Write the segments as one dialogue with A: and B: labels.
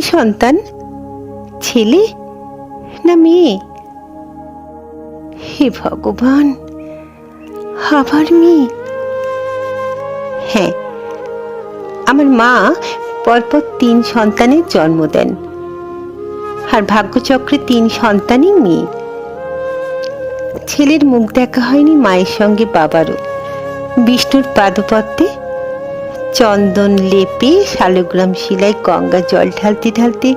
A: সন্তান? ছেলে না মেয়ে? হে ভগবান, আবার মেয়ে? হ্যাঁ আমার মা পরপর তিন সন্তানের জন্ম দেন আর ভাগ্যচক্রে তিন সন্তানই মেয়ে। ছেলের মুখ দেখা হয়নি মায়ের সঙ্গে বাবারও। বিষ্ণুর পাদপদ্মে চন্দন লেপে শালগ্রাম শিলায় গঙ্গা জল ঢালতে ঢালতে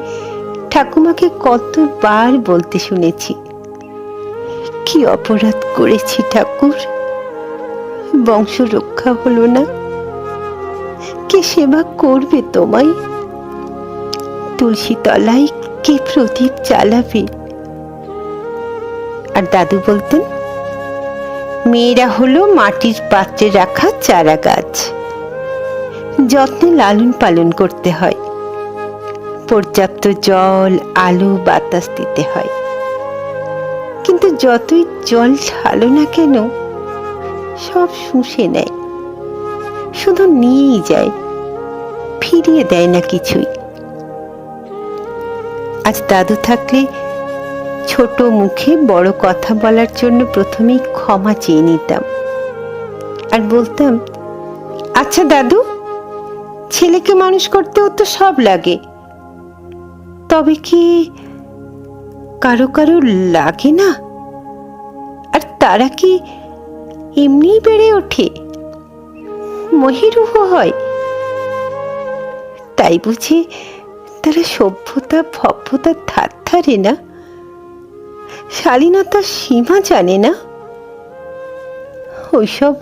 A: ঠাকুমাকে কতবার বলতে শুনেছি, কি অপরাধ করেছি ঠাকুর? বংশ রক্ষা হলো না। কে সেবা করবে তোমায়? তুলসী তলায় কে প্রদীপ চালাবে আর দাদু বলতেন, মেয়েরা হলো মাটির পাত্রে রাখা চারা গাছ যত্নে লালন পালন করতে হয়। পর্যাপ্ত জল, আলো, বাতাস দিতে হয়। কিন্তু যতই জল ঢালো না কেন, সব শুষে নেয়। শুধু নিয়েই যায়, ফিরিয়ে দেয় না কিছুই। আজ দাদু থাকলে ছোট মুখে বড় কথা বলার জন্য প্রথমেই ক্ষমা চেয়ে নিতাম। আর বলতাম আচ্ছা দাদু ছেলেকে মানুষ করতেও তো সব লাগে। তবে কি কারও কারও লাগে না? আর তারা কি এমনিই বেড়ে ওঠে? মহিরুহ হয়। তাই বুঝি তারা সভ্যতা, ভব্যতা ধার ধারে না? শালীনতার সীমা জানে না? ওইসব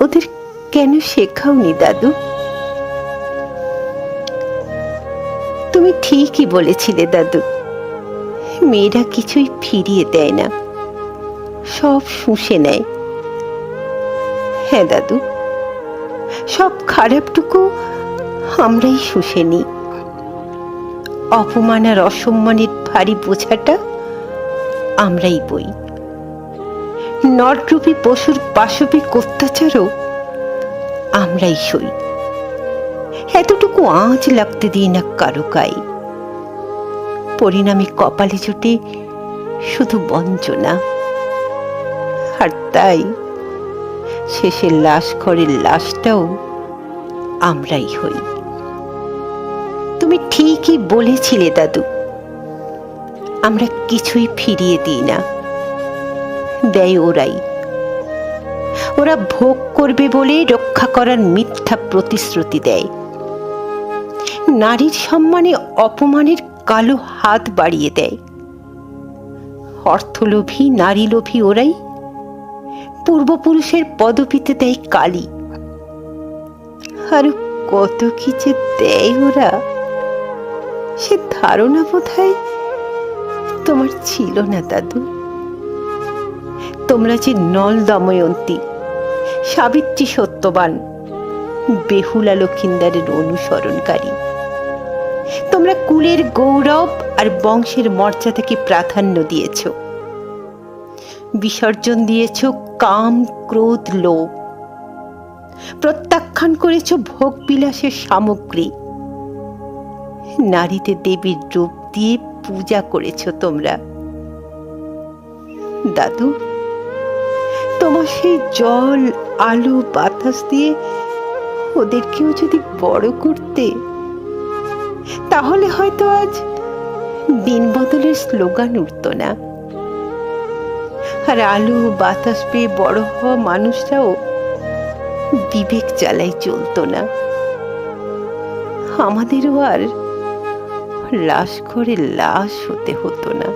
A: ওদের কেন শেখাওনি দাদু? তুমি ঠিকই বলেছিলে, দাদু। মেয়েরা কিছুই ফিরিয়ে দেয় না, সব শুষে নেয়। হ্যাঁ দাদু, সব খারাপটুকু আমরাই শুষে নিই। অপমান আর অসম্মানের ভারী বোঝাটা আমরাই বই। নটরূপী পশুর পাশবিক অত্যাচারও আমরাই সই। এতটুকু আঁচ লাগতে দিই না কারও গায়ে। পরিণামে কপালে জুটে শুধু বঞ্চনা। আর তাই শেষে লাশ ঘরের লাশটাও আমরাই হই। তুমি ঠিকই বলেছিলে, দাদু। আমরা কিছুই ফিরিয়ে দিই না। দেয় ওরাই। ওরা ভোগ করবে বলে রক্ষা করার মিথ্যা প্রতিশ্রুতি দেয়। নারীর সম্মানে অপমানের কালো হাত বাড়িয়ে দেয়। অর্থলোভী নারী লোভী ওরাই পূর্বপুরুষের পদপিতে দেয় কালী। আর কত কি যে দেয় ওরা, সে ধারণা বোধহয় তোমার ছিল না দাদু। তোমরা যে নল দময়ন্তী, সাবিত্রী সত্যবান বেহুলা লক্ষিন্দারের অনুসরণকারী। তোমরা কুলের গৌরব আর বংশের মর্যাদাকে প্রাধান্য দিয়েছ। বিসর্জন দিয়েছ কাম, ক্রোধ, লোভ। প্রত্যাখ্যান করেছ ভোগ বিলাসের সামগ্রী। নারীতে দেবীর রূপ দিয়ে পূজা করেছ তোমরা। দাদু, তোমার সেই জল, আলো, বাতাস দিয়ে ওদেরকেও যদি বড় করতে, তাহলে হয়তো আজ দিন বদলের স্লোগান উঠত না। আর আলো বাতাস পেয়ে বড় হওয়া মানুষরাও বিবেক জ্বালাই চলতো না। আমাদেরও আর লাশ করে লাশ হতে হতো না।